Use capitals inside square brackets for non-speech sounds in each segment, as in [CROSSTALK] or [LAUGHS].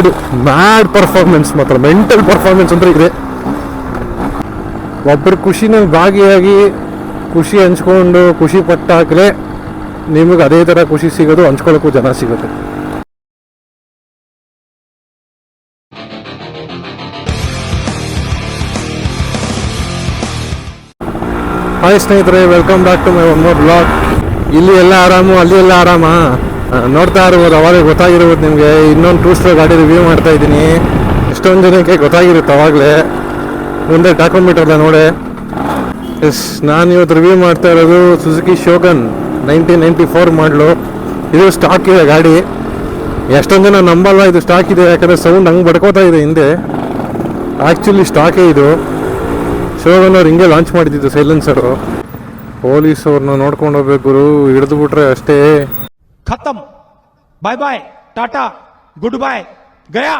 Mad mad performance ಮಾತ್ರ mental performance ಅಂದ್ರೆ ಇದೆ. ಒಬ್ಬರು ಖುಷಿನ ಭಾಗಿಯಾಗಿ ಖುಷಿ ಹಂಚ್ಕೊಂಡು ಖುಷಿ ಪಟ್ಟಾಗಲೇ ನಿಮಗೆ ಅದೇ ಥರ ಖುಷಿ ಸಿಗೋದು, ಹಂಚ್ಕೊಳ್ಳೋಕ್ಕೂ ಜನ ಸಿಗುತ್ತೆ ಹಾಯ್ ಸ್ನೇಹಿತರೆ welcome back to my one more vlog ಇಲ್ಲಿ ಎಲ್ಲ ಆರಾಮು, ಅಲ್ಲಿ ಎಲ್ಲ ಆರಾಮ? ನೋಡ್ತಾ ಇರ್ಬೋದು ಅವಾಗಲೇ ಗೊತ್ತಾಗಿರ್ಬೋದು ನಿಮಗೆ. ಇನ್ನೊಂದು ಟೂ ಗಾಡಿ ರಿವ್ಯೂ ಮಾಡ್ತಾ ಇದ್ದೀನಿ. ಎಷ್ಟೊಂದು ಜನಕ್ಕೆ ಗೊತ್ತಾಗಿರುತ್ತೆ ಅವಾಗಲೇ. ಮುಂದೆ ಟಾಕೋಮೀಟರ್ನ ನೋಡೆ. ಎಸ್, ನಾನು ಇವತ್ತು ರಿವ್ಯೂ ಮಾಡ್ತಾ ಇರೋದು Suzuki Shogun nineteen ninety four ಮಾಡಲು ಇದು ಸ್ಟಾಕ್ ಇದೆ ಗಾಡಿ. ಎಷ್ಟೊಂದು ಜನ ನಂಬಲ್ಲ ಇದು ಸ್ಟಾಕ್ ಇದೆ, ಯಾಕಂದರೆ ಸೌಂಡ್ ಹಂಗೆ ಬಡ್ಕೋತಾ ಇದೆ ಹಿಂದೆ. ಆ್ಯಕ್ಚುಲಿ ಸ್ಟಾಕೇ ಇದು. ಶೋಗನ್ ಅವ್ರು ಹಿಂಗೆ ಲಾಂಚ್ ಮಾಡಿದ್ದು ಸೈಲೆನ್ಸರು ಪೊಲೀಸ್ ಅವ್ರನ್ನ ನೋಡ್ಕೊಂಡು ಹೋಗ್ಬೇಕು ಹಿಡಿದು ಬಿಟ್ರೆ ಅಷ್ಟೇ. ಖತಮ್ ಬಾಯ್ ಬಾಯ್ ಟಾಟಾ, ಗುಡ್ ಬಾಯ್ ಗಯಾ.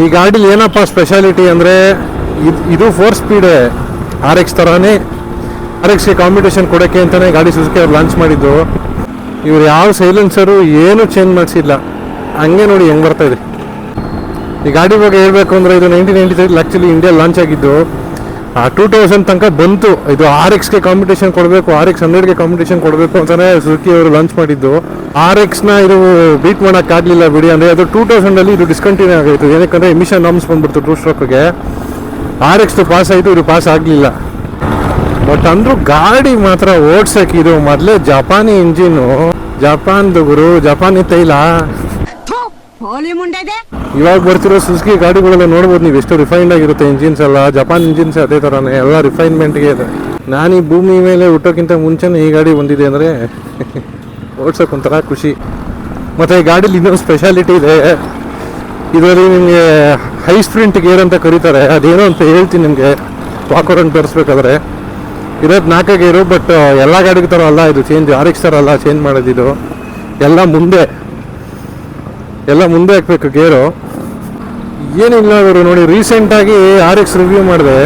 ಈ ಗಾಡಿಲಿ ಏನಪ್ಪ ಸ್ಪೆಷಾಲಿಟಿ ಅಂದರೆ ಇದು ಫೋರ್ ಸ್ಪೀಡ್ ಆರ್ ಎಕ್ಸ್ ಥರನೇ ಆರ್ ಎಕ್ಸ್ಗೆ ಕಾಂಪಿಟೇಷನ್ ಕೊಡೋಕ್ಕೆ ಅಂತಲೇ ಗಾಡಿ ಸುಜುಕಿ ಅವ್ರು ಲಾಂಚ್ ಮಾಡಿದ್ದು. ಇವ್ರು ಯಾವ ಸೈಲೆನ್ಸರು ಏನೂ ಚೇಂಜ್ ಮಾಡಿಸಿಲ್ಲ. ಹಂಗೆ ನೋಡಿ ಹೆಂಗೆ ಬರ್ತಾಯಿದೆ ಈ ಗಾಡಿ ಬಗ್ಗೆ ಹೇಳಬೇಕು ಅಂದರೆ ಇದು nineteen ninety three actually India launch ಆಗಿದ್ದು. ಆ ಟೂ ತೌಸಂಡ್ ತನಕ ಬಂತು. ಇದು ಆರ್ ಎಕ್ಸ್ಗೆ ಕಾಂಪಿಟೇಷನ್ ಕೊಡಬೇಕು ಆರ್ ಎಕ್ಸ್ ಹಂಡ್ರೆಡ್ಗೆ ಕಾಂಪಿಟೇಷನ್ ಕೊಡಬೇಕು ಅಂತಲೇ ಸುಜುಕಿ ಅವರು ಲಾಂಚ್ ಮಾಡಿದ್ದು. ಆರ್ ಎಕ್ಸ್ನ ಇದು ಬೀಟ್ ಮಾಡೋಕ್ಕಾಗಲಿಲ್ಲ ಬಿಡಿ. ಅಂದರೆ ಅದು ಟೂ ತೌಸಂಡಲ್ಲಿ ಇದು ಡಿಸ್ಕಂಟಿನ್ಯೂ ಆಗೋಯಿತು. ಏನಕ್ಕಂದರೆ ಎಮಿಷನ್ ನಾಮ್ಸ್ ಬಂದ್ಬಿಡ್ತು ಟೂ ಸ್ಟ್ರೋಕ್ಗೆ ಆರ್ ಎಕ್ಸ್ ಪಾಸ್ ಆಯಿತು, ಇದು ಪಾಸ್ ಆಗಲಿಲ್ಲ. ಬಟ್ ಅಂದರೂ ಗಾಡಿ ಮಾತ್ರ ಓಡ್ಸಕ್ಕೆ ಇದು ಮೊದಲೇ ಜಪಾನಿ ಇಂಜಿನು ಜಪಾನ್ದು ಗುರು ಜಪಾನಿ ತೈಲ. ಇವಾಗ ಬರ್ತಿರೋ ಸುಸ್ಕಿ ಗಾಡಿಗಳೆಲ್ಲ ನೋಡ್ಬೋದು ನೀವು ಎಷ್ಟು ರಿಫೈನ್ಡ್ ಆಗಿರುತ್ತೆ ಇಂಜಿನ್ಸ್ ಎಲ್ಲ ಜಪಾನ್ ಇಂಜಿನ್ಸ್ ಅದೇ ಥರನೇ ಎಲ್ಲ ರಿಫೈನ್ಮೆಂಟ್ಗೆ ಇದೆ. ನಾನು ಈ ಭೂಮಿ ಮೇಲೆ ಹುಟ್ಟೋಕ್ಕಿಂತ ಮುಂಚೆನೇ ಈ ಗಾಡಿ ಬಂದಿದೆ ಅಂದರೆ [LAUGHS] ಓಡ್ಸೋಕೆ ಒಂಥರ ಖುಷಿ. ಮತ್ತು ಈ ಗಾಡೀಲಿ ಇನ್ನೊಂದು ಸ್ಪೆಷಾಲಿಟಿ ಇದೆ. ಇದರಲ್ಲಿ ನಿಮಗೆ ಹೈ ಸ್ಪ್ರಿಂಟ್ ಗೇರ್ ಅಂತ ಕರೀತಾರೆ. ಅದೇನೋ ಅಂತ ಹೇಳ್ತೀನಿ ನಿಮಗೆ. ವಾಕರನ್ನು ತೋರಿಸ್ಬೇಕಾದ್ರೆ. ಇರೋದು ನಾಲ್ಕು ಗೇರು ಬಟ್ ಎಲ್ಲ ಗಾಡಿಗೆ ಥರ ಅಲ್ಲ ಇದು ಚೇಂಜ್ ಆರ್ ಎಕ್ಸ್ ಥರ ಅಲ್ಲ ಚೇಂಜ್ ಮಾಡೋದಿದು. ಎಲ್ಲ ಮುಂದೆ. ಎಲ್ಲ ಮುಂದೆ ಹಾಕ್ಬೇಕು ಗೇರು. ಏನಿಲ್ಲ ಅವರು ನೋಡಿ ರೀಸೆಂಟಾಗಿ ಆರ್ ಎಕ್ಸ್ ರಿವ್ಯೂ ಮಾಡಿದೆ.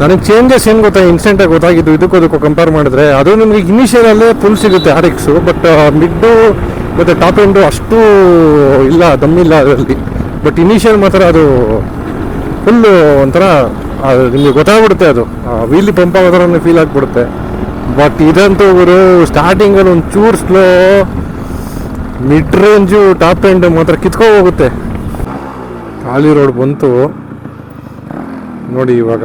ನನಗೆ ಚೇಂಜಸ್ ಏನು ಗೊತ್ತಾ ಇನ್ಸ್ಟೆಂಟಾಗಿ ಗೊತ್ತಾಗಿದ್ದು, ಇದಕ್ಕೂ ಅದಕ್ಕೂ ಕಂಪೇರ್ ಮಾಡಿದ್ರೆ. ಅದು ನಿಮಗೆ ಇನಿಷಿಯಲಲ್ಲೇ ಫುಲ್ ಸಿಗುತ್ತೆ ಆರ್ ಎಕ್ಸು ಬಟ್ ಮಿಡ್ಡು ಮತ್ತು ಟಾಪ್ ಎಂಡು ಅಷ್ಟು ಇಲ್ಲ ದಮ್ಮಿಲ್ಲ ಅದರಲ್ಲಿ. ಬಟ್ ಇನಿಷಿಯಲ್ ಮಾತ್ರ ಅದು ಫುಲ್ಲು ಒಂಥರ ನಿಮಗೆ ಗೊತ್ತಾಗ್ಬಿಡುತ್ತೆ ಅದು. ವೀಲಿ ಪಂಪ್ ಆಗೋದ್ರೆ ಫೀಲ್ ಆಗಿಬಿಡುತ್ತೆ. ಬಟ್ ಇದಂತೂ ಇವರು ಸ್ಟಾರ್ಟಿಂಗಲ್ಲಿ ಒಂದು ಚೂರು slow mid range top end ಮಾತ್ರ ಕಿತ್ಕೊ ಹೋಗುತ್ತೆ. ಖಾಲಿ ರೋಡ್ ಬಂತು. ನೋಡಿ ಇವಾಗ.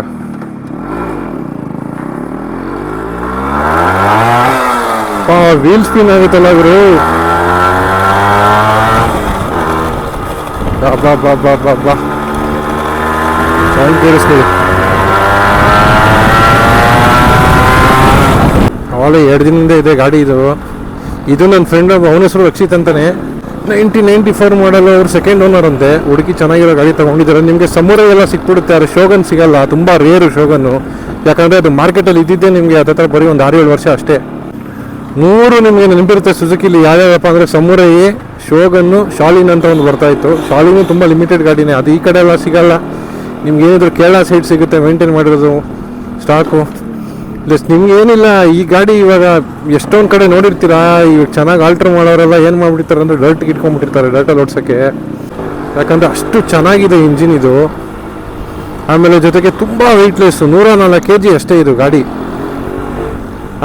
ವೀಲ್ ಸ್ಪಿನ್ ಆಗುತ್ತಲ್ಲ ಇವರು ಬಾ ಅವಾಗಲೇ ಎರಡು ದಿನದಿಂದ ಇದೆ ಗಾಡಿ ಇದು. ಇದು ನನ್ನ ಫ್ರೆಂಡ್ ಅವನ ಹೆಸರು ರಕ್ಷಿತ್ ಅಂತಾನೆ. ನೈನ್ಟಿ ನೈಂಟಿ ಫೋರ್ ಮಾಡಲು ಅವರು ಸೆಕೆಂಡ್ ಓನರ್ ಅಂತೆ. ಹುಡುಕಿ ಚೆನ್ನಾಗಿರೋ ಗಾಡಿ ತಗೊಂಡಿದ್ದಾರೆ. ನಿಮಗೆ ಸಮೂರ ಎಲ್ಲ ಸಿಕ್ಬಿಡುತ್ತೆ. ಆದರೆ ಶೋಗನ್ ಸಿಗಲ್ಲ. ತುಂಬ ರೇರು ಶೋಗನ್ನು ಯಾಕಂದರೆ ಅದು ಮಾರ್ಕೆಟಲ್ಲಿ ಇದ್ದಿದ್ದೇ ನಿಮಗೆ ಅದೇ ಥರ ಬರೀ ಒಂದು ಆರು ಏಳು ವರ್ಷ ಅಷ್ಟೇ. ನೂರು ನಿಮಗೆ ನೆನಪಿರುತ್ತೆ ಸುಜುಕಿಲಿ ಯಾವ್ಯಾವಪ್ಪ ಅಂದರೆ ಸಮುರೈ ಶೋಗನ್ನು ಶಾಲಿನ್ ಅಂತ ಒಂದು ಬರ್ತಾ ಇತ್ತು. ಶಾಲಿನು ತುಂಬ ಲಿಮಿಟೆಡ್ ಗಾಡಿನೇ. ಅದು ಈ ಕಡೆ ಎಲ್ಲ ಸಿಗಲ್ಲ. ನಿಮ್ಗೆ ಏನಿದ್ರು ಕೇರಳ ಸೈಡ್ ಸಿಗುತ್ತೆ ಮೇಂಟೈನ್ ಮಾಡಿರೋದು ಸ್ಟಾಕು ಪ್ಲಸ್ ನಿಮ್ಗೆ ಏನಿಲ್ಲ, ಈ ಗಾಡಿ ಇವಾಗ ಎಷ್ಟೊಂದು ಕಡೆ ನೋಡಿರ್ತೀರಾ, ಇವಾಗ ಚೆನ್ನಾಗಿ ಆಲ್ಟರ್ ಮಾಡೋರೆಲ್ಲ ಏನು ಮಾಡ್ಬಿಡ್ತಾರೆ ಅಂದರೆ ಡರ್ಟ್ಗೆ ಇಟ್ಕೊಂಡ್ಬಿಟ್ಟಿರ್ತಾರೆ ಡರ್ಟಲ್ಲಿ ಓಡ್ಸೋಕ್ಕೆ. ಯಾಕಂದರೆ ಅಷ್ಟು ಚೆನ್ನಾಗಿದೆ ಇಂಜಿನ್ ಇದು. ಆಮೇಲೆ ಜೊತೆಗೆ ತುಂಬ ವೆಯ್ಟ್ಲೆಸ್ ನೂರ ನಾಲ್ಕು ಕೆ ಜಿ ಅಷ್ಟೇ ಇದು ಗಾಡಿ.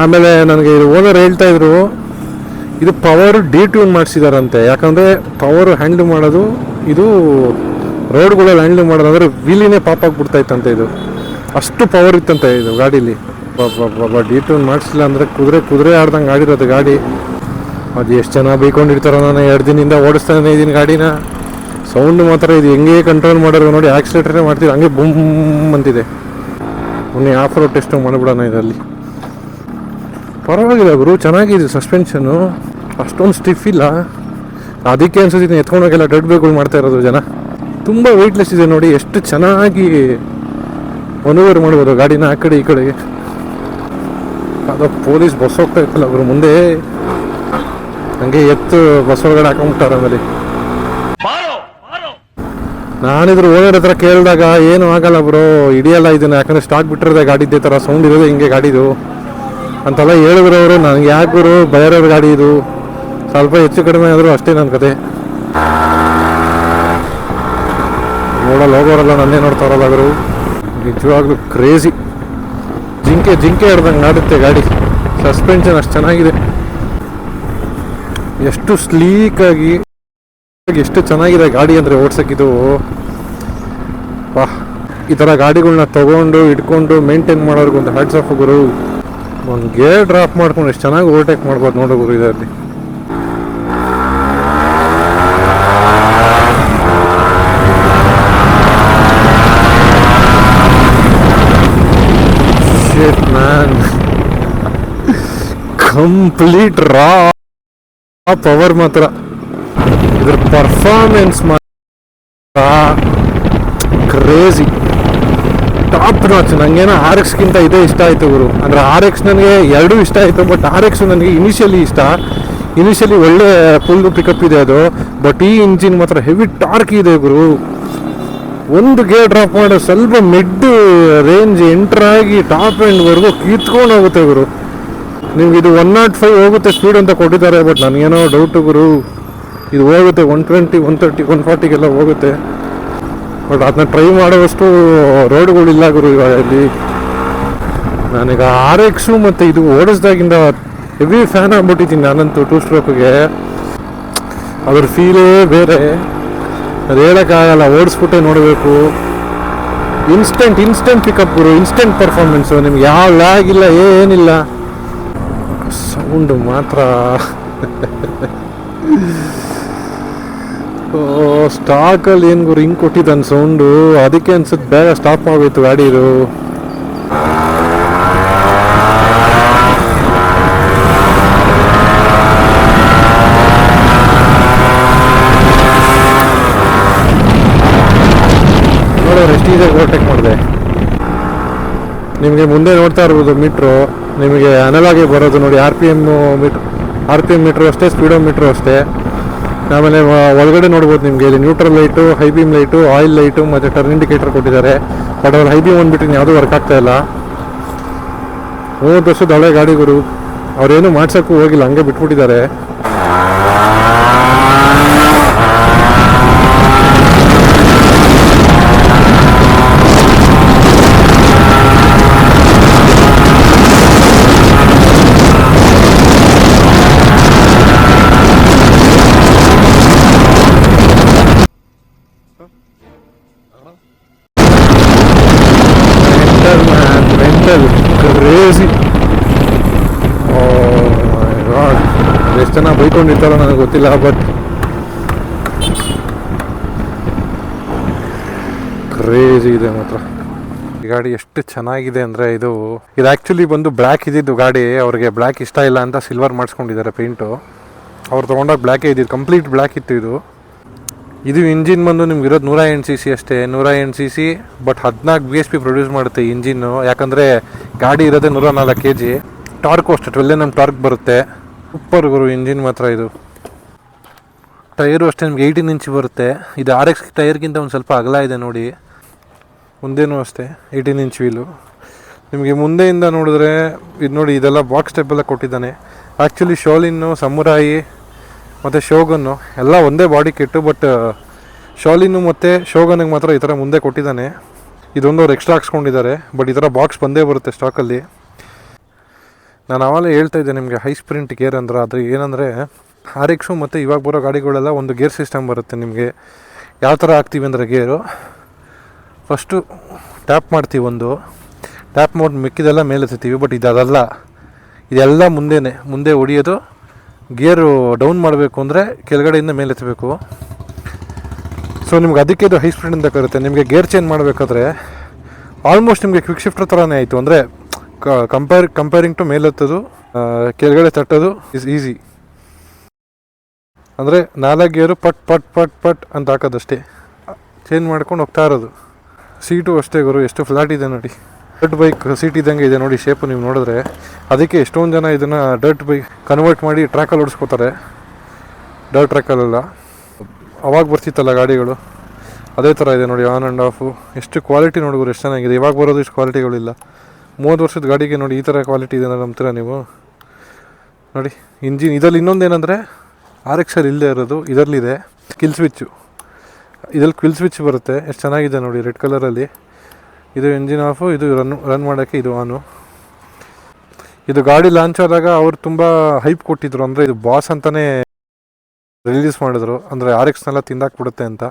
ಆಮೇಲೆ ನನಗೆ ಇದು ಓನರ್ ಹೇಳ್ತಾ ಇದ್ರು, ಇದು ಪವರ್ ಡಿ ಟ್ಯೂನ್ ಮಾಡಿಸಿದಾರಂತೆ. ಯಾಕಂದರೆ ಪವರ್ ಹ್ಯಾಂಡಲ್ ಮಾಡೋದು, ಇದು ರೋಡ್ಗಳಲ್ಲಿ ಹ್ಯಾಂಡ್ಲ್ ಮಾಡೋದು ಅಂದರೆ ವೀಲಿನೇ ಪಾಪ್ ಆಗಿಬಿಡ್ತಾ ಇತ್ತಂತೆ ಇದು. ಅಷ್ಟು ಪವರ್ ಇತ್ತಂತೆ ಇದು ಗಾಡೀಲಿ. ಬಾಬಾ ಡಿ ಟ್ಯೂನ್ ಮಾಡಿಸಿಲ್ಲ ಅಂದರೆ ಕುದುರೆ ಕುದುರೆ ಆಡ್ದಂಗೆ ಆಡಿರೋದು ಗಾಡಿ. ಅದು ಎಷ್ಟು ಜನ ಬೈಕೊಂಡಿರ್ತಾರೋ ನಾನು ಎರಡು ದಿನದಿಂದ ಓಡಿಸ್ತಾನೆ ಇದ್ದೀನಿ ಗಾಡಿನ. ಸೌಂಡ್ ಮಾತ್ರ ಇದು ಹೆಂಗೆ ಕಂಟ್ರೋಲ್ ಮಾಡೋರು ನೋಡಿ ಆಕ್ಸಿಲೇಟರೇ ಮಾಡ್ತೀವಿ ಹಂಗೆ ಬುಮ್ ಅಂತಿದೆ ಮೊನ್ನೆ ಆಫ್ ರೋಡ್ ಟೆಸ್ಟ್ ಮಾಡಿಬಿಡೋಣ ಇದರಲ್ಲಿ. ಪರವಾಗಿಲ್ಲ ಗುರು, ಚೆನ್ನಾಗಿದೆ ಸಸ್ಪೆನ್ಷನು ಅಷ್ಟೊಂದು ಸ್ಟಿಫ್ ಇಲ್ಲ. ಅದಕ್ಕೆ ಅನ್ಸುತ್ತೆ ಎತ್ಕೊಂಡೋಗೆಲ್ಲ ಡೆಡ್ ಬೇಗಳು ಮಾಡ್ತಾ ಇರೋದು ಜನ. ತುಂಬ ವೆಯ್ಟ್ಲೆಸ್ ಇದೆ ನೋಡಿ, ಎಷ್ಟು ಚೆನ್ನಾಗಿ ಮನೋವರ್ ಮಾಡ್ಬೋದು ಗಾಡಿನ ಆ ಕಡೆ ಈ ಕಡೆಗೆ. ಅದು ಪೊಲೀಸ್ ಬಸ್ ಹೋಗ್ತಾ ಇತ್ತಲ್ಲ ಅವ್ರ ಮುಂದೆ ಹಂಗೆ ಎತ್ತು ಬಸ್ ಒಳಗಡೆ ಹಾಕೊಂಡ್ಬಿಟ್ಟಾರ ಆಮೇಲೆ. ನಾನಿದ್ರು ಓನರ್ ಹತ್ರ ಕೇಳಿದಾಗ ಏನು ಆಗಲ್ಲ ಬ್ರೋ ಹಿಡಿಯಲ್ಲ ಇದನ್ನ ಯಾಕಂದ್ರೆ ಸ್ಟಾಕ್ ಬಿಟ್ಟಿರೋದೇ ಗಾಡಿ ಇದ್ದೇ ಥರ ಸೌಂಡ್ ಇರೋದೇ ಹಿಂಗೆ ಗಾಡಿದು. ಅಂತೆಲ್ಲ ಹೇಳಿದ್ರು ಅವರು ನನಗೆ ಯಾಕೆ ಗುರು ಬಯರೋರ್ ಗಾಡಿ ಇದು. ಸ್ವಲ್ಪ ಹೆಚ್ಚು ಕಡಿಮೆ ಆದರೂ ಅಷ್ಟೇ ನನ್ನ ಕತೆ. ನೋಡಲ್ಲ ಹೋಗೋರಲ್ಲ ನನ್ನೇ ನೋಡ್ತಾರಲ್ಲ ಅವರು ನಿಜವಾಗ್ಲೂ ಕ್ರೇಜಿ ಜಿಂಕೆ ಜಿಂಕೆ ಹಿಡ್ದಂಗೆ ನಾಡುತ್ತೆ ಗಾಡಿ. ಸಸ್ಪೆನ್ಷನ್ ಅಷ್ಟು ಚೆನ್ನಾಗಿದೆ. ಎಷ್ಟು ಸ್ಲೀಕಾಗಿ ಎಷ್ಟು ಚೆನ್ನಾಗಿದೆ ಗಾಡಿ ಅಂದರೆ ಓಡ್ಸೋಕ್ಕಿದು ವಾಹ್. ಈ ಥರ ಗಾಡಿಗಳನ್ನ ತೊಗೊಂಡು, ಇಟ್ಕೊಂಡು ಮೇಂಟೈನ್ ಮಾಡೋರ್ಗೆ ಒಂದು ಹ್ಯಾಡ್ಸ್ ಆಫ್ ಗುರು. ಒಂದು ಗೇರ್ ಡ್ರಾಪ್ ಮಾಡ್ಕೊಂಡು ಎಷ್ಟು ಚೆನ್ನಾಗಿ ಓವರ್ಟೇಕ್ ಮಾಡ್ಬೋದು ನೋಡೋ ಗುರು ಇದರಲ್ಲಿ. ಕಂಪ್ಲೀಟ್ ರಾ ಪವರ್ ಮಾತ್ರ. ಇದ್ರ ಪರ್ಫಾರ್ಮೆನ್ಸ್ ಮಾತ್ರ ಕ್ರೇಜಿ ಟಾಪ್ ನಾಚ್ ನನಗೇನೋ ಆರ್ ಎಕ್ಸ್ಗಿಂತ ಇದೇ ಇಷ್ಟ ಆಯಿತು ಗುರು. ಅಂದರೆ ಆರ್ ಎಕ್ಸ್ ನನಗೆ ಎರಡೂ ಇಷ್ಟ ಆಯಿತು ಬಟ್ ಆರ್ ಎಕ್ಸ್ ನನಗೆ ಇನಿಷಿಯಲಿ ಇಷ್ಟ. ಇನಿಷಿಯಲಿ ಒಳ್ಳೆ ಫುಲ್ ಪಿಕಪ್ ಇದೆ ಅದು ಬಟ್ ಈ ಇಂಜಿನ್ ಮಾತ್ರ ಹೆವಿ ಟಾರ್ಕ್ ಇದೆ ಗುರು. ಒಂದು ಗೇರ್ ಡ್ರಾಪ್ ಮಾಡೋ ಸ್ವಲ್ಪ ಮಿಡ್ ರೇಂಜ್ ಎಂಟ್ರಾಗಿ ಟಾಪ್ ಎಂಡ್ವರೆಗೂ ಕಿತ್ಕೊಂಡು ಹೋಗುತ್ತೆ ಗುರು. ನಿಮ್ಗೆ ಇದು ಒನ್ ನಾಟ್ ಫೈವ್ ಹೋಗುತ್ತೆ ಸ್ಪೀಡ್ ಅಂತ ಕೊಟ್ಟಿದ್ದಾರೆ ಬಟ್ ನನಗೇನೋ ಡೌಟು ಗುರು, ಇದು ಹೋಗುತ್ತೆ one twenty one thirty one ಫಾರ್ಟಿಗೆಲ್ಲ ಹೋಗುತ್ತೆ. ಬಟ್ ಅದನ್ನ ಟ್ರೈ ಮಾಡುವಷ್ಟು ರೋಡ್ಗಳಿಲ್ಲ ಗುರು ಇವಾಗ ಇಲ್ಲಿ. ನನಗೆ ಆರ್ ಎಕ್ಸು ಮತ್ತು ಇದು ಓಡಿಸ್ದಾಗಿಂದ ಹೆವಿ ಫ್ಯಾನ್ ಆಗಿಬಿಟ್ಟಿದ್ದೀನಿ ನಾನಂತೂ ಟೂ ಸ್ಟ್ರೋಕ್ಗೆ ಅದ್ರ ಫೀಲೇ ಬೇರೆ. ಅದು ಹೇಳೋಕ್ಕಾಗಲ್ಲ ಓಡಿಸ್ಬಿಟ್ಟೆ ನೋಡಬೇಕು. ಇನ್ಸ್ಟೆಂಟ್ ಇನ್ಸ್ಟೆಂಟ್ ಪಿಕಪ್ ಗುರು ಇನ್ಸ್ಟೆಂಟ್ ಪರ್ಫಾರ್ಮೆನ್ಸು ನಿಮ್ಗೆ ಯಾವ ಲ್ಯಾಗ್ ಇಲ್ಲ, ಏನಿಲ್ಲ. ಸೌಂಡು ಮಾತ್ರ. ಸ್ಟಾಕಲ್ಲಿ ಏನು ರಿಂಗ್ ಕೊಟ್ಟಿದ್ದಾನೆ ಸೌಂಡು. ಅದಕ್ಕೆ ಅನ್ಸುತ್ತೆ ಬೇಗ ಸ್ಟಾಪ್ ಆಗೋಯ್ತು ಗಾಡಿದು ನೋಡೋ ರೆಸ್ಟ್ ಇದೆ ಈಸಿಯಾಗಿ ಓವರ್ಟೇಕ್ ಮಾಡಿದೆ. ನಿಮಗೆ ಮುಂದೆ ನೋಡ್ತಾ ಇರ್ಬೋದು ಮೀಟ್ರು ನಿಮಗೆ ಅನಲಾಗಿ ಬರೋದು ನೋಡಿ R P M meter R P M meter ಅಷ್ಟೇ ಸ್ಪೀಡೋ ಮೀಟ್ರ್ ಅಷ್ಟೇ. ಆಮೇಲೆ ಒಳಗಡೆ ನೋಡ್ಬೋದು ನಿಮಗೆ, ಇಲ್ಲಿ neutral light high beam light oil light ಮತ್ತು ಟರ್ನ್ ಇಂಡಿಕೇಟರ್ ಕೊಟ್ಟಿದ್ದಾರೆ. ಬಟ್ ಅವ್ರು ಹೈ ಬೀಮ್ ಅಂದ್ಬಿಟ್ಟು ಯಾವುದೂ ವರ್ಕ್ ಆಗ್ತಾ ಇಲ್ಲ. ಮೂವತ್ತು ವರ್ಷದ ಹಳೆ ಗಾಡಿಗಳು ಅವರೇನು ಮಾಡ್ಸೋಕ್ಕೂ ಹೋಗಿಲ್ಲ, ಹಂಗೆ ಬಿಟ್ಬಿಟ್ಟಿದ್ದಾರೆ. ಗೊತ್ತಿಲ್ಲ ಬಟ್ ಕ್ರೇಜಿ ಇದೆ ಮಾತ್ರ. ಈ ಗಾಡಿ ಎಷ್ಟು ಚೆನ್ನಾಗಿದೆ ಅಂದರೆ ಇದು ಇದು ಆ್ಯಕ್ಚುಲಿ ಬಂದು ಬ್ಲ್ಯಾಕ್ ಇದ್ದಿದ್ದು ಗಾಡಿ, ಅವ್ರಿಗೆ ಬ್ಲ್ಯಾಕ್ ಇಷ್ಟ ಇಲ್ಲ ಅಂತ ಸಿಲ್ವರ್ ಮಾಡಿಸ್ಕೊಂಡಿದ್ದಾರೆ ಪೇಂಟು ಅವ್ರು ತೊಗೊಂಡಾಗ ಬ್ಲ್ಯಾಕೇ ಇದ್ದಿದ್ದು ಕಂಪ್ಲೀಟ್ ಬ್ಲ್ಯಾಕ್ ಇತ್ತು ಇದು. ಇದು ಇಂಜಿನ್ ಬಂದು ನಿಮ್ಗೆ ಇರೋದು ನೂರ ಎಂಟು ಸಿ ಸಿ ಅಷ್ಟೇ, ನೂರ ಎಂಟು ಸಿ ಸಿ ಬಟ್ ಹದಿನಾಲ್ಕು ಬಿ ಎಸ್ ಪಿ ಪ್ರೊಡ್ಯೂಸ್ ಮಾಡುತ್ತೆ ಇಂಜಿನ್ನು ಯಾಕಂದರೆ ಗಾಡಿ ಇರೋದೇ ನೂರ ನಾಲ್ಕು ಕೆ ಜಿ ಟಾರ್ಕ್ ಅಷ್ಟು ಟ್ವೆಲ್ ಎಂ ಟಾರ್ಕ್ ಬರುತ್ತೆ. ಸೂಪರ್ ಗುರು ಇಂಜಿನ್ ಮಾತ್ರ ಇದು. ಟೈರು ಅಷ್ಟೇ ನಿಮ್ಗೆ ಏಯ್ಟೀನ್ ಇಂಚ್ ಬರುತ್ತೆ. ಇದು ಆರ್ ಎಕ್ಸ್ ಟೈರ್ಗಿಂತ ಒಂದು ಸ್ವಲ್ಪ ಅಗಲ ಇದೆ ನೋಡಿ. ಮುಂದೇನು ಅಷ್ಟೇ ಏಯ್ಟೀನ್ ಇಂಚ್ ವೀಲು ನಿಮಗೆ ಮುಂದೆಯಿಂದ ನೋಡಿದ್ರೆ, ಇದು ನೋಡಿ, ಇದೆಲ್ಲ ಬಾಕ್ಸ್ ಟೈಪ್ ಎಲ್ಲ ಕೊಟ್ಟಿದ್ದಾನೆ. ಆ್ಯಕ್ಚುಲಿ ಶೋಲಿನ್ನು ಸಮುರಾಯಿ ಮತ್ತು ಶೋಗನ್ನು ಎಲ್ಲ ಒಂದೇ ಬಾಡಿ ಕಿಟ್ಟು ಬಟ್ ಶಾಲಿನು ಮತ್ತು ಶೋಗನಿಗೆ ಮಾತ್ರ ಈ ಥರ ಮುಂದೆ ಕೊಟ್ಟಿದ್ದಾನೆ. ಇದೊಂದು ಅವ್ರು ಎಕ್ಸ್ಟ್ರಾ ಹಾಕ್ಸ್ಕೊಂಡಿದ್ದಾರೆ ಬಟ್ ಈ ಥರ ಬಾಕ್ಸ್ ಬಂದೇ ಬರುತ್ತೆ ಸ್ಟಾಕಲ್ಲಿ ನಾನು ಆಮೇಲೆ ಹೇಳ್ತಾ ಇದ್ದೆ ನಿಮಗೆ ಹೈ ಸ್ಪ್ರಿಂಟ್ ಗೇರ್ ಅಂದ್ರೆ, ಅದು ಏನಂದರೆ ಆರ್ ಎಕ್ಸು ಮತ್ತು ಇವಾಗ ಬರೋ ಗಾಡಿಗಳೆಲ್ಲ ಒಂದು ಗೇರ್ ಸಿಸ್ಟಮ್ ಬರುತ್ತೆ ನಿಮಗೆ. ಯಾವ ಥರ ಹಾಕ್ತೀವಿ ಅಂದರೆ ಗೇರು ಫಸ್ಟು ಟ್ಯಾಪ್ ಮಾಡ್ತೀವಿ ಒಂದು. ಟ್ಯಾಪ್ ಮಾಡಿ ಮಿಕ್ಕಿದೆಲ್ಲ ಮೇಲೆ ಎತ್ತೀವಿ ಬಟ್ ಇದು ಅದಲ್ಲ ಇದೆಲ್ಲ ಮುಂದೆನೇ, ಮುಂದೆ ಹೊಡಿಯೋದು ಗೇರು ಡೌನ್ ಮಾಡಬೇಕು ಅಂದರೆ ಕೆಳಗಡೆಯಿಂದ ಮೇಲೆ ಎತ್ತಬೇಕು. ಸೊ ನಿಮ್ಗೆ ಅದಕ್ಕೆ ಇದು ಹೈ ಸ್ಪೀಡ್ ಕರುತ್ತೆ. ನಿಮಗೆ ಗೇರ್ ಚೇಂಜ್ ಮಾಡಬೇಕಾದ್ರೆ ಆಲ್ಮೋಸ್ಟ್ ನಿಮಗೆ ಕ್ವಿಕ್ ಶಿಫ್ಟರ್ ಥರನೇ ಆಯಿತು. ಅಂದರೆ ಕಂಪೇರ್ ಕಂಪೇರಿಂಗ್ ಟು ಮೇಲೆ ಹತ್ತೋದು ಕೆಳಗಡೆ ತಟ್ಟೋದು ಇಸ್ ಈಸಿ ಅಂದರೆ ನಾಲ್ಕು ಗೇರು ಪಟ್ ಪಟ್ ಪಟ್ ಪಟ್ ಅಂತ ಹಾಕೋದಷ್ಟೇ. ಚೇಂಜ್ ಮಾಡ್ಕೊಂಡು ಹೋಗ್ತಾ ಇರೋದು. ಸೀಟು ಅಷ್ಟೇ ಗುರು, ಎಷ್ಟು ಫ್ಲಾಟ್ ಇದೆ ನೋಡಿ. ಡರ್ಟ್ ಬೈಕ್ ಸೀಟ್ ಇದ್ದಂಗೆ ಇದೆ ನೋಡಿ ಶೇಪು ನೀವು ನೋಡಿದ್ರೆ. ಅದಕ್ಕೆ ಎಷ್ಟೊಂದು ಜನ ಇದನ್ನು ಡರ್ಟ್ ಬೈಕ್ ಕನ್ವರ್ಟ್ ಮಾಡಿ ಟ್ರ್ಯಾಕಲ್ಲಿ ಓಡಿಸ್ಕೋತಾರೆ. ಡರ್ಟ್ ಟ್ರ್ಯಾಕಲ್ಲೆಲ್ಲ ಅವಾಗ ಬರ್ತಿತ್ತಲ್ಲ ಗಾಡಿಗಳು. ಅದೇ ಥರ ಇದೆ ನೋಡಿ ಆನ್ ಆ್ಯಂಡ್ ಆಫು ಎಷ್ಟು ಕ್ವಾಲಿಟಿ ನೋಡಿದ್ರು ಎಷ್ಟು ಚೆನ್ನಾಗಿದೆ. ಇವಾಗ ಬರೋದು ಇಷ್ಟು ಕ್ವಾಲಿಟಿಗಳಿಲ್ಲ ಮೂವತ್ತು ವರ್ಷದ ಗಾಡಿಗೆ ನೋಡಿ ಈ ಥರ ಕ್ವಾಲಿಟಿ ಇದೆ ನಂಬ್ತೀರಾ ನೀವು? ನೋಡಿ ಇಂಜಿನ್ ಇದರಲ್ಲಿ ಇನ್ನೊಂದು ಏನಂದರೆ ಆರ್ ಎಕ್ಸ್ ಅಲ್ಲಿ ಇಲ್ಲದೆ ಇರೋದು ಇದರಲ್ಲಿದೆ. ಕಿಲ್ ಸ್ವಿಚ್ಚು ಇದರಲ್ಲಿ ಕ್ವಿಲ್ ಸ್ವಿಚ್ ಬರುತ್ತೆ. ಎಷ್ಟು ಚೆನ್ನಾಗಿದೆ ನೋಡಿ, ರೆಡ್ ಕಲರಲ್ಲಿ. ಇದು ಇಂಜಿನ್ ಆಫು ಇದು ರನ್ ರನ್ ಮಾಡೋಕ್ಕೆ ಇದು ಆನು ಇದು ಗಾಡಿ ಲಾಂಚ್ ಆದಾಗ ಅವರು ತುಂಬ ಹೈಪ್ ಕೊಟ್ಟಿದ್ರು. ಅಂದರೆ ಇದು ಬಾಸ್ ಅಂತಲೇ ರಿಲೀಸ್ ಮಾಡಿದ್ರು. ಅಂದರೆ ಆರ್ ಎಕ್ಸ್ನೆಲ್ಲ ತಿಂದಾಕ್ಬಿಡುತ್ತೆ ಅಂತ.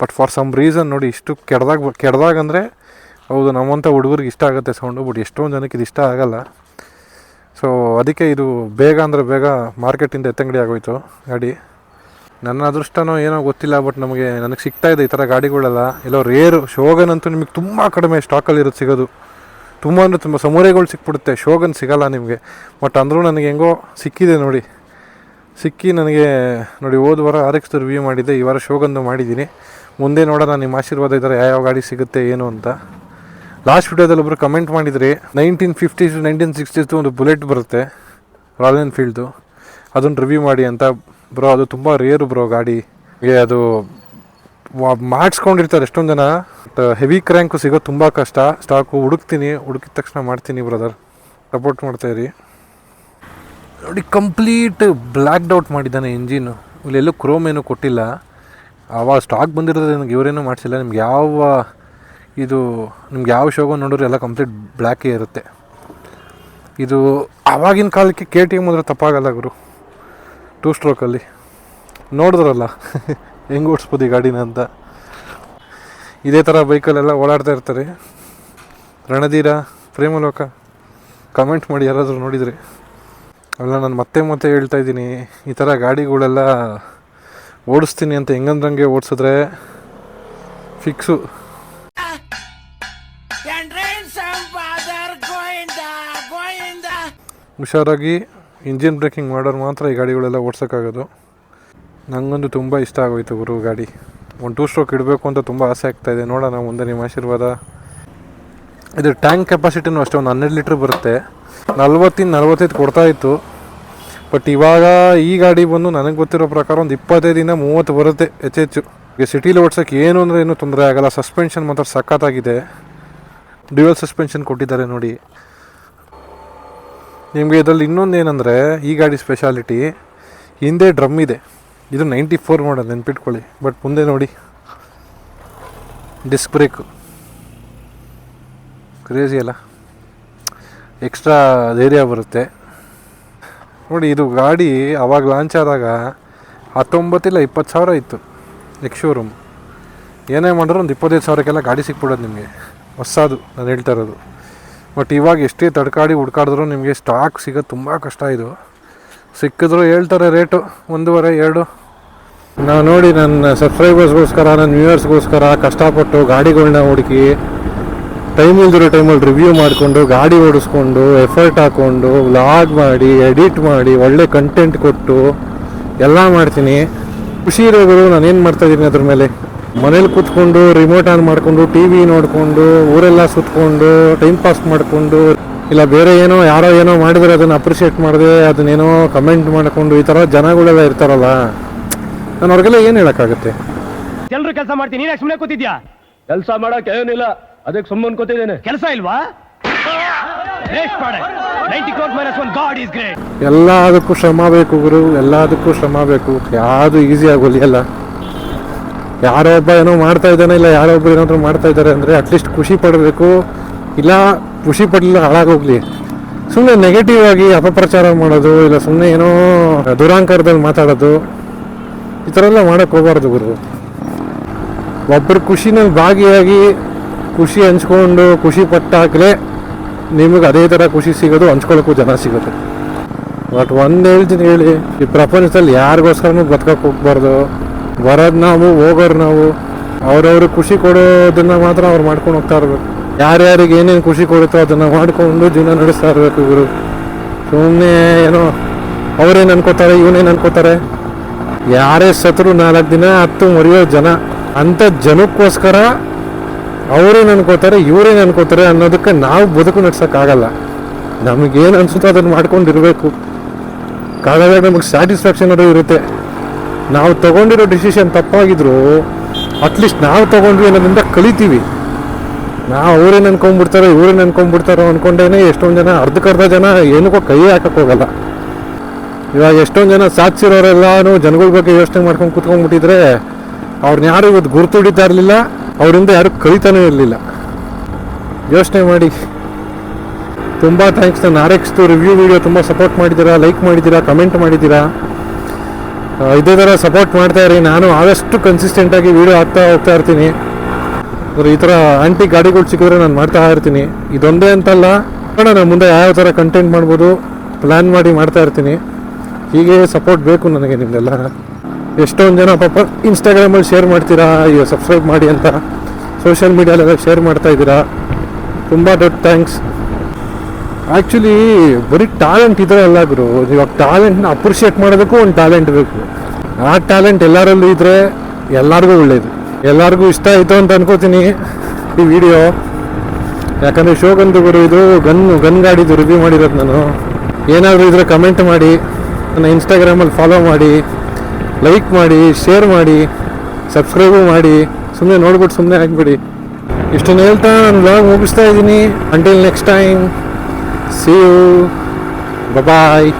ಬಟ್ ಫಾರ್ ಸಮ್ ರೀಸನ್ ನೋಡಿ, ಇಷ್ಟು ಕೆಡ್ದಾಗ ಕೆಡ್ದಾಗ ಅಂದರೆ ಹೌದು, ನಮ್ಮಂಥ ಹುಡುಗರಿಗೆ ಇಷ್ಟ ಆಗುತ್ತೆ ಸೌಂಡು ಬಟ್ ಎಷ್ಟೊಂದು ಜನಕ್ಕೆ ಇದು ಇಷ್ಟ ಆಗಲ್ಲ. ಸೊ ಅದಕ್ಕೆ ಇದು ಬೇಗ ಅಂದರೆ ಬೇಗ ಮಾರ್ಕೆಟಿಂದ ಎತ್ತಂಗಡಿ ಆಗೋಯ್ತು ಗಾಡಿ. ನನ್ನ ಅದೃಷ್ಟನೋ ಏನೋ ಗೊತ್ತಿಲ್ಲ ಬಟ್ ನಮಗೆ ನನಗೆ ಸಿಗ್ತಾ ಇದೆ ಈ ಥರ ಗಾಡಿಗಳೆಲ್ಲ. ಎಲ್ಲೋ ರೇರು ಶೋಗನ್ ಅಂತೂ ನಿಮಗೆ ತುಂಬ ಕಡಿಮೆ ಸ್ಟಾಕಲ್ಲಿ ಇರೋದು ಸಿಗೋದು. ತುಂಬ ಅಂದರೆ ತುಂಬ ಸಮೂರೆಗಳು ಸಿಕ್ಬಿಡುತ್ತೆ ಶೋಗನ್ ಸಿಗಲ್ಲ ನಿಮಗೆ. ಬಟ್ ಅಂದರೂ ನನಗೆ ಹೆಂಗೋ ಸಿಕ್ಕಿದೆ ನೋಡಿ. ಸಿಕ್ಕಿ ನನಗೆ ನೋಡಿ, ಹೋದ ವಾರ ಆರ್ ರಿವ್ಯೂ ಮಾಡಿದ್ದೆ, ಈ ವಾರ ಶೋಗಂದು ಮಾಡಿದ್ದೀನಿ. ಮುಂದೆ ನೋಡೋಣ, ನಿಮ್ಮ ಆಶೀರ್ವಾದ ಇದ್ದಾರೆ ಯಾವ್ಯಾವ ಗಾಡಿ ಸಿಗುತ್ತೆ, ಏನು ಅಂತ. ಲಾಸ್ಟ್ ವಿಡಿಯೋದಲ್ಲಿ ಒಬ್ಬರು ಕಮೆಂಟ್ ಮಾಡಿದ್ರಿ ನೈನ್ಟೀನ್ ಫಿಫ್ಟೀಸ್ ನೈನ್ಟೀನ್ ಸಿಕ್ಸ್ಟೀಸ್ದು ಒಂದು ಬುಲೆಟ್ ಬರುತ್ತೆ ರಾಯಲ್ ಎನ್ಫೀಲ್ಡ್ದು ಅದನ್ನು ರಿವ್ಯೂ ಮಾಡಿ ಅಂತ. ಬ್ರೋ ಅದು ತುಂಬ ರೇರು ಬ್ರೋ ಗಾಡಿ. ಅದು ಮಾಡಿಸ್ಕೊಂಡಿರ್ತಾರೆ ಎಷ್ಟೊಂದು ಜನ. ಹೆವಿ ಕ್ರ್ಯಾಂಕು ಸಿಗೋದು ತುಂಬ ಕಷ್ಟ. ಸ್ಟಾಕು ಹುಡುಕ್ತೀನಿ, ಹುಡುಕಿದ ತಕ್ಷಣ ಮಾಡ್ತೀನಿ ಬ್ರದರ್ ಸಪೋರ್ಟ್ ಮಾಡ್ತಾಯಿರಿ ನೋಡಿ ಕಂಪ್ಲೀಟ್ ಬ್ಲ್ಯಾಕ್ಡ್ ಔಟ್ ಮಾಡಿದ್ದಾನೆ ಇಂಜಿನು ಇಲ್ಲೆಲ್ಲೂ ಕ್ರೋಮ್ ಏನೂ ಕೊಟ್ಟಿಲ್ಲ. ಆವಾಗ ಸ್ಟಾಕ್ ಬಂದಿರೋದ್ರೆ ನನಗೆ ಇವರೇನೂ ಮಾಡಿಸಿಲ್ಲ. ನಿಮ್ಗೆ ಯಾವ ಇದು ನಿಮ್ಗೆ ಯಾವ ಶೋಗೋ ನೋಡಿದ್ರೆ ಎಲ್ಲ ಕಂಪ್ಲೀಟ್ ಬ್ಲ್ಯಾಕೇ ಇರುತ್ತೆ. ಇದು ಆವಾಗಿನ ಕಾಲಕ್ಕೆ ಕೆ ಟಿ ಎಂ ಅಂದರೆ ತಪ್ಪಾಗಲ್ಲ ಗುರು. ಟೂ ಸ್ಟ್ರೋಕಲ್ಲಿ ನೋಡಿದ್ರಲ್ಲ? [LAUGHS] ಹೆಂಗೆ ಓಡಿಸ್ಬೋದು ಈ ಗಾಡಿನ ಅಂತ. ಇದೇ ಥರ ಬೈಕಲ್ಲೆಲ್ಲ ಓಡಾಡ್ತಾ ಇರ್ತಾರೆ. ರಣಧೀರ, ಪ್ರೇಮಲೋಕ ಕಮೆಂಟ್ ಮಾಡಿ ಯಾರಾದರೂ ನೋಡಿದರೆ. ಅಲ್ಲ, ನಾನು ಮತ್ತೆ ಮತ್ತೆ ಹೇಳ್ತಾ ಇದ್ದೀನಿ. ಈ ಥರ ಗಾಡಿಗಳೆಲ್ಲ ಓಡಿಸ್ತೀನಿ ಅಂತ ಹೆಂಗಂದ್ರಂಗೆ ಓಡಿಸಿದ್ರೆ ಫಿಕ್ಸು ಹುಷಾರಾಗಿ ಇಂಜಿನ್ ಬ್ರೇಕಿಂಗ್ ಮಾಡೋರು ಮಾತ್ರ ಈ ಗಾಡಿಗಳೆಲ್ಲ ಓಡ್ಸೋಕ್ಕಾಗೋದು. ನನಗಂತೂ ತುಂಬ ಇಷ್ಟ ಆಗೋಯ್ತು ಗುರು ಗಾಡಿ. ಒಂದು ಟೂ ಸ್ಟ್ರೋಕ್ ಇಡಬೇಕು ಅಂತ ತುಂಬ ಆಸೆ ಆಗ್ತಾಯಿದೆ ನೋಡೋಣ, ಮುಂದೆ ನಿಮ್ಮ ಆಶೀರ್ವಾದ. ಇದು ಟ್ಯಾಂಕ್ ಕೆಪಾಸಿಟಿನೂ ಅಷ್ಟೇ, ಒಂದು ಹನ್ನೆರಡು ಲೀಟ್ರ್ ಬರುತ್ತೆ. ನಲ್ವತ್ತಿಂದ ನಲ್ವತ್ತೈದು ಕೊಡ್ತಾ ಇತ್ತು. ಬಟ್ ಇವಾಗ ಈ ಗಾಡಿ ಬಂದು ನನಗೆ ಗೊತ್ತಿರೋ ಪ್ರಕಾರ ಒಂದು ಇಪ್ಪತ್ತೈದಿಂದ ಮೂವತ್ತು ಬರುತ್ತೆ ಹೆಚ್ಚೆಚ್ಚು ಈಗ ಸಿಟೀಲಿ ಓಡ್ಸೋಕ್ಕೆ ಏನು ಅಂದರೆ ಏನೂ ತೊಂದರೆ ಆಗಲ್ಲ. ಸಸ್ಪೆನ್ಷನ್ ಮಾತ್ರ ಸಖತ್ತಾಗಿದೆ. ಡ್ಯುಯಲ್ ಸಸ್ಪೆನ್ಷನ್ ಕೊಟ್ಟಿದ್ದಾರೆ ನೋಡಿ. ನಿಮಗೆ ಇದರಲ್ಲಿ ಇನ್ನೊಂದು ಏನಂದರೆ ಈ ಗಾಡಿ ಸ್ಪೆಷಾಲಿಟಿ ಹಿಂದೆ ಡ್ರಮ್ ಇದೆ. ಇದು ನೈಂಟಿ ಫೋರ್ ಮಾಡಲ್ ನೆನ್ಪಿಟ್ಕೊಳ್ಳಿ. ಬಟ್ ಮುಂದೆ ನೋಡಿ. ಡಿಸ್ಕ್ ಬ್ರೇಕು ಕ್ರೇಜಿ ಅಲ್ಲ? ಎಕ್ಸ್ಟ್ರಾ ಧೈರ್ಯ ಬರುತ್ತೆ. ನೋಡಿ, ಇದು ಗಾಡಿ ಅವಾಗ ಲಾಂಚ್ ಆದಾಗ ಹತ್ತೊಂಬತ್ತಿಲ್ಲ ಇಪ್ಪತ್ತು ಸಾವಿರ ಇತ್ತು. ಎಕ್ಸ್ ಶೋರೂಮ್ ಏನೇ ಮಾಡಿದ್ರು ಒಂದು ಇಪ್ಪತ್ತೈದು ಸಾವಿರಕ್ಕೆಲ್ಲ ಗಾಡಿ ಸಿಕ್ಬಿಡೋದು ನಿಮಗೆ. ಹೊಸದು, ನಾನು ಹೇಳ್ತಾ ಇರೋದು. ಬಟ್ ಇವಾಗ ಎಷ್ಟೇ ತಡ್ಕಾಡಿ ಹುಡ್ಕಾಡಿದ್ರು ನಿಮಗೆ ಸ್ಟಾಕ್ ಸಿಗೋದು ತುಂಬ ಕಷ್ಟ ಇದು. ಸಿಕ್ಕಿದ್ರು ಹೇಳ್ತಾರೆ ರೇಟು ಒಂದೂವರೆ, ಎರಡು. ನಾವು ನೋಡಿ ನನ್ನ ಸಬ್ಸ್ಕ್ರೈಬರ್ಸ್ಗೋಸ್ಕರ ನನ್ನ ವ್ಯೂವರ್ಸ್ಗೋಸ್ಕರ ಕಷ್ಟಪಟ್ಟು ಗಾಡಿಗಳನ್ನ ಹುಡುಕಿ ಟೈಮ್ ಇಲ್ದಿರೋ ಟೈಮಲ್ಲಿ ರಿವ್ಯೂ ಮಾಡಿಕೊಂಡು, ಗಾಡಿ ಓಡಿಸ್ಕೊಂಡು ಎಫರ್ಟ್ ಹಾಕ್ಕೊಂಡು ವ್ಲಾಗ್ ಮಾಡಿ ಎಡಿಟ್ ಮಾಡಿ, ಒಳ್ಳೆ ಕಂಟೆಂಟ್ ಕೊಟ್ಟು, ಎಲ್ಲ ಮಾಡ್ತೀನಿ. ಖುಷಿ ಇರೋದು ನಾನೇನು ಮಾಡ್ತಾಯಿದ್ದೀನಿ ಅದ್ರ ಮೇಲೆ? ಮನೇಲಿ ಕೂತ್ಕೊಂಡು ರಿಮೋಟ್ ಆನ್ ಮಾಡಿಕೊಂಡು ಟಿ ವಿ ನೋಡಿಕೊಂಡು ಊರೆಲ್ಲ ಸುತ್ಕೊಂಡು ಟೈಮ್ ಪಾಸ್ ಮಾಡಿಕೊಂಡು ಇಲ್ಲ ಬೇರೆ ಏನೋ ಯಾರೋ ಏನೋ ಮಾಡಿದ್ರೆ ಅದನ್ನು ಅಪ್ರಿಷಿಯೇಟ್ ಮಾಡಿದೆ ಅದನ್ನೇನೋ ಕಮೆಂಟ್ ಮಾಡಿಕೊಂಡು ಈ ಥರ ಜನಗಳೆಲ್ಲ ಇರ್ತಾರಲ್ಲ ನಾನು ಅವ್ರಿಗೆಲ್ಲ ಏನು ಹೇಳೋಕ್ಕಾಗುತ್ತೆ? ಎಲ್ಲರೂ ಕೆಲಸ ಮಾಡ್ತೀನಿ ನೀನು ಸುಮ್ಮನೆ ಕೂತಿದ್ಯಾ? ಕೆಲಸ ಮಾಡೋಕೆ ಏನಿಲ್ಲ ಅದಕ್ಕೆ ಸುಮ್ಮನೆ ಕೂತಿದ್ದೇನೆ. ಕೆಲಸ ಇಲ್ವಾ? ಎಲ್ಲದಕ್ಕೂ ಶ್ರಮ ಬೇಕು ಗುರು ಎಲ್ಲದಕ್ಕೂ ಶ್ರಮ ಬೇಕು. ಯಾವುದು ಈಸಿ ಆಗೋಲಿಯಲ್ಲ ಯಾರೋ ಒಬ್ಬ ಏನೋ ಮಾಡ್ತಾ ಇದ್ದಾನೆ, ಇಲ್ಲ ಯಾರೋ ಒಬ್ಬರು ಏನಾದರೂ ಮಾಡ್ತಾ ಇದ್ದಾರೆ ಅಂದರೆ ಅಟ್ಲೀಸ್ಟ್ ಖುಷಿ ಪಡಬೇಕು. ಇಲ್ಲ, ಖುಷಿ ಪಡಲಿಲ್ಲ, ಹಾಳಾಗೋಗ್ಲಿ. ಸುಮ್ಮನೆ ನೆಗೆಟಿವ್ ಆಗಿ ಅಪಪ್ರಚಾರ ಮಾಡೋದು, ಇಲ್ಲ ಸುಮ್ಮನೆ ಏನೋ ದುರಾಂಕಾರದಲ್ಲಿ ಮಾತಾಡೋದು, ಈ ಥರ ಎಲ್ಲ ಮಾಡೋಕ್ಕೆ ಹೋಗಬಾರ್ದು ಗುರು. ಒಬ್ಬರ ಖುಷಿನಲ್ಲಿ ಭಾಗಿಯಾಗಿ ಖುಷಿ ಹಂಚ್ಕೊಂಡು ಖುಷಿ ಪಟ್ಟಾಗಲೇ ನಿಮಗೆ ಅದೇ ಥರ ಖುಷಿ ಸಿಗೋದು, ಹಂಚ್ಕೊಳ್ಳೋಕ್ಕೂ ಜನ ಸಿಗುತ್ತೆ ಬಟ್ ಒಂದು ಹೇಳ್ತೀನಿ ಹೇಳಿ, ಈ ಪ್ರಪಂಚದಲ್ಲಿ ಯಾರಿಗೋಸ್ಕರನೂ ಬದುಕಕ್ಕೆ ಹೋಗ್ಬಾರ್ದು. ಬರೋದು ನಾವು ಹೋಗೋರು ನಾವು, ಅವ್ರವ್ರ ಖುಷಿ ಕೊಡೋದನ್ನ ಮಾತ್ರ ಅವ್ರು ಮಾಡ್ಕೊಂಡು ಹೋಗ್ತಾ ಇರ್ಬೇಕು. ಯಾರ್ಯಾರಿಗೆ ಏನೇನು ಖುಷಿ ಕೊಡುತ್ತೋ ಅದನ್ನು ಮಾಡಿಕೊಂಡು ಜೀವನ ನಡೆಸ್ತಾ ಇರಬೇಕು ಇವರು ಸುಮ್ಮನೆ ಏನೋ ಅವ್ರೇನು ಅನ್ಕೋತಾರೆ, ಇವನೇನು ಅನ್ಕೋತಾರೆ. ಯಾರೇ ಸತ್ರು ನಾಲ್ಕು ದಿನ, ಹತ್ತು ಮರೆಯೋ ಜನ, ಅಂಥ ಜನಕ್ಕೋಸ್ಕರ ಅವ್ರೇನು ಅನ್ಕೋತಾರೆ, ಇವ್ರೇನು ಅನ್ಕೋತಾರೆ ಅನ್ನೋದಕ್ಕೆ ನಾವು ಬದುಕು ನಡ್ಸೋಕ್ಕಾಗಲ್ಲ. ನಮಗೇನು ಅನಿಸುತ್ತೋ ಅದನ್ನು ಮಾಡ್ಕೊಂಡಿರಬೇಕು. ಕಾಗದ ನಮಗೆ ಸ್ಯಾಟಿಸ್ಫ್ಯಾಕ್ಷನ್ ಅದು ಇರುತ್ತೆ. ನಾವು ತಗೊಂಡಿರೋ ಡಿಸಿಷನ್ ತಪ್ಪಾಗಿದ್ರು ಅಟ್ಲೀಸ್ಟ್ ನಾವು ತಗೊಂಡ್ವಿ ಅನ್ನೋದ್ರಿಂದ ಕಲಿತೀವಿ. ನಾವು ಅವ್ರೇನು ಅನ್ಕೊಂಡ್ಬಿಡ್ತಾರೋ ಇವ್ರೇನು ಅನ್ಕೊಂಡ್ಬಿಡ್ತಾರೋ ಅನ್ಕೊಂಡೇನೆ ಎಷ್ಟೊಂದು ಜನ, ಅರ್ಧಕ್ಕರ್ಧ ಜನ ಏನಕ್ಕೂ ಕೈ ಹಾಕೋಕ್ಕೋಗಲ್ಲ ಇವಾಗ ಎಷ್ಟೊಂದು ಜನ ಸಾಧಿಸಿರೋರೆಲ್ಲಾನು ಜನಗಳ ಬಗ್ಗೆ ಯೋಚನೆ ಮಾಡ್ಕೊಂಡು ಕುತ್ಕೊಂಡ್ಬಿಟ್ಟಿದ್ರೆ ಅವ್ರನ್ನ ಯಾರು ಇವತ್ತು ಗುರುತು ಹಿಡಿತಾ ಇರಲಿಲ್ಲ, ಅವರಿಂದ ಯಾರು ಕಲಿತಾನೂ ಇರಲಿಲ್ಲ. ಯೋಚನೆ ಮಾಡಿ. ತುಂಬ ಥ್ಯಾಂಕ್ಸ್ ನಾನು ಆರ್ ರಿವ್ಯೂ ವಿಡಿಯೋ ತುಂಬ ಸಪೋರ್ಟ್ ಮಾಡಿದ್ದೀರಾ ಲೈಕ್ ಮಾಡಿದ್ದೀರಾ ಕಮೆಂಟ್ ಮಾಡಿದ್ದೀರಾ. ಇದೇ ಥರ ಸಪೋರ್ಟ್ ಮಾಡ್ತಾ ಇರಿ. ನಾನು ಆದಷ್ಟು ಕನ್ಸಿಸ್ಟೆಂಟಾಗಿ ವೀಡಿಯೋ ಹಾಕ್ತಾ ಹೋಗ್ತಾ ಇರ್ತೀನಿ. ಈ ಥರ ಆಂಟಿ ಗಾಡಿಗಳು ಸಿಕ್ಕಿದ್ರೆ ನಾನು ಮಾಡ್ತಾ ಇರ್ತೀನಿ. ಇದೊಂದೇ ಅಂತಲ್ಲ ನಾನು ಮುಂದೆ ಯಾವ ಥರ ಕಂಟೆಂಟ್ ಮಾಡ್ಬೋದು. ಪ್ಲ್ಯಾನ್ ಮಾಡಿ ಮಾಡ್ತಾ ಇರ್ತೀನಿ. ಹೀಗೆ ಸಪೋರ್ಟ್ ಬೇಕು ನನಗೆ ನಿಮ್ದೆಲ್ಲ. ಎಷ್ಟೊಂದು ಜನ ಪಾಪ ಇನ್ಸ್ಟಾಗ್ರಾಮಲ್ಲಿ ಶೇರ್ ಮಾಡ್ತೀರಾ? ಅಯ್ಯೋ ಸಬ್ಸ್ಕ್ರೈಬ್ ಮಾಡಿ ಅಂತ. ಸೋಷಿಯಲ್ ಮೀಡಿಯಾಲೆಲ್ಲ ಶೇರ್ ಮಾಡ್ತಾ ಇದ್ದೀರಾ? ತುಂಬ ದೊಡ್ಡ ಥ್ಯಾಂಕ್ಸ್ ಆ್ಯಕ್ಚುಲಿ ಬರೀ ಟ್ಯಾಲೆಂಟ್ ಇದ್ರೆ ಅಲ್ಲ ಗುರು. ಇವಾಗ ಟ್ಯಾಲೆಂಟ್ನ ಅಪ್ರಿಷಿಯೇಟ್ ಮಾಡೋದಕ್ಕೂ ಒಂದು ಟ್ಯಾಲೆಂಟ್ ಬೇಕು. ಆ ಟ್ಯಾಲೆಂಟ್ ಎಲ್ಲರಲ್ಲೂ ಇದ್ರೆ ಎಲ್ಲರಿಗೂ ಒಳ್ಳೇದು. ಎಲ್ಲರಿಗೂ ಇಷ್ಟ ಆಯಿತು ಅಂತ ಅನ್ಕೋತೀನಿ ಈ ವಿಡಿಯೋ ಯಾಕಂದರೆ ಶೋಗಂದು ಗುರು, ಇದು ಗನ್ ಗನ್ ಗಾಡಿದು ರಿವ್ಯೂ ಮಾಡಿರೋದು ನಾನು. ಏನಾದರೂ ಇದ್ರೆ ಕಮೆಂಟ್ ಮಾಡಿ, ನನ್ನ ಇನ್ಸ್ಟಾಗ್ರಾಮಲ್ಲಿ ಫಾಲೋ ಮಾಡಿ ಲೈಕ್ ಮಾಡಿ ಶೇರ್ ಮಾಡಿ ಸಬ್ಸ್ಕ್ರೈಬು ಮಾಡಿ. ಸುಮ್ಮನೆ ನೋಡ್ಬಿಟ್ಟು ಸುಮ್ಮನೆ ಹಾಕ್ಬಿಡಿ ಇಷ್ಟನ್ನು ಹೇಳ್ತಾ ನಾನು ಬ್ಲಾಗ್ ಮುಗಿಸ್ತಾ ಇದ್ದೀನಿ. Until next time see you bye